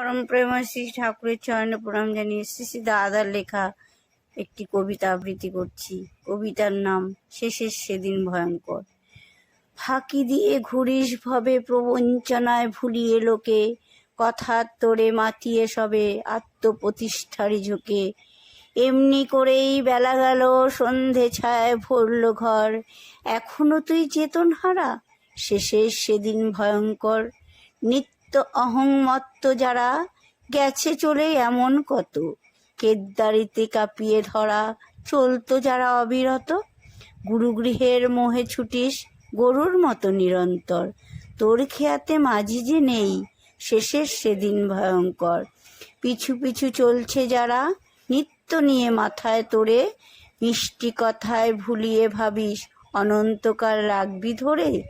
পরম প্রেম শ্রী ঠাকুরের চরণে প্রণাম জানিয়ে শ্রী শ্রী দাদার লেখা একটি কবিতা আবৃত্তি করছি। কবিতার নাম শেষের সেদিন ভয়ঙ্কর। ফাঁকি দিয়ে ঘুরিস ভবে প্রবঞ্চনায় ভুলিয়ে লোকে, কথার তোরে মাতিয়ে সবে আত্মপ্রতিষ্ঠারি ঝোঁকে। এমনি করেই বেলা গেল, সন্ধে ছায় ভরল ঘর। এখনও তুই চেতন হারা শেষের সেদিন ভয়ঙ্কর। নিত্য অহংমত্ত যারা গেছে চলে এমন কত? কেদ্দারিতে কাঁপিয়ে ধরা চলতো যারা অবিরত? গুরুগৃহের মোহে ছুটিস গরুর মতো নিরন্তর। তোর খেয়াতে মাঝি যে নেই, শেষের সেদিন ভয়ঙ্কর। পিছু পিছু চলছে যারা, নিত্য নিয়ে মাথায় তোরে, মিষ্টি কথায় ভুলিয়ে ভাবিস, অনন্তকাল রাখবি ধরে।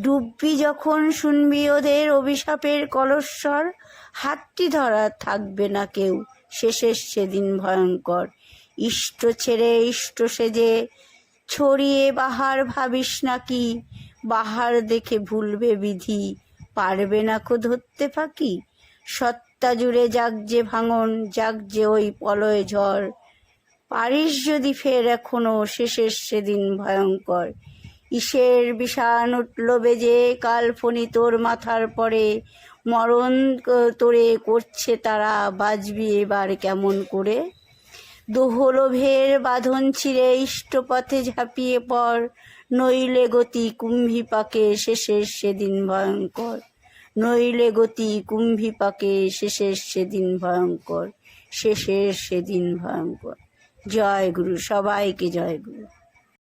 ডুববি যখন শুনবি ওদের অভিশাপের কলস্বর। হাতটি ধরা থাকবে না কেউ। শেষের সেদিন ভয়ঙ্কর। ইষ্ট ছেড়ে ইষ্ট সেজে ছড়িয়ে বাহার ভাবিস নাকি বাহার দেখে ভুলবে বিধি। পারবে না কো ধরতে ফাঁকি? সত্তা জুড়ে যাক যে ভাঙন, যাক যে ওই পলয় ঝড়। পারিস যদি ফের এখনও শেষের সেদিন ভয়ঙ্কর। ইসের বিষাণ উঠল বেজে কালফনি তোর মাথার পরে। মরণ তোরে করছে তারা, বাজবি এবার কেমন করে? দোহলোভের বাঁধন ছিঁড়ে ইষ্টপথে ঝাঁপিয়ে পর, নইলে গতি কুম্ভী পাকে শেষের সেদিন ভয়ঙ্কর। নইলে গতি কুম্ভী পাকে শেষের সেদিন ভয়ঙ্কর, শেষের সেদিন ভয়ঙ্কর। জয় গুরু, সবাইকে জয় গুরু।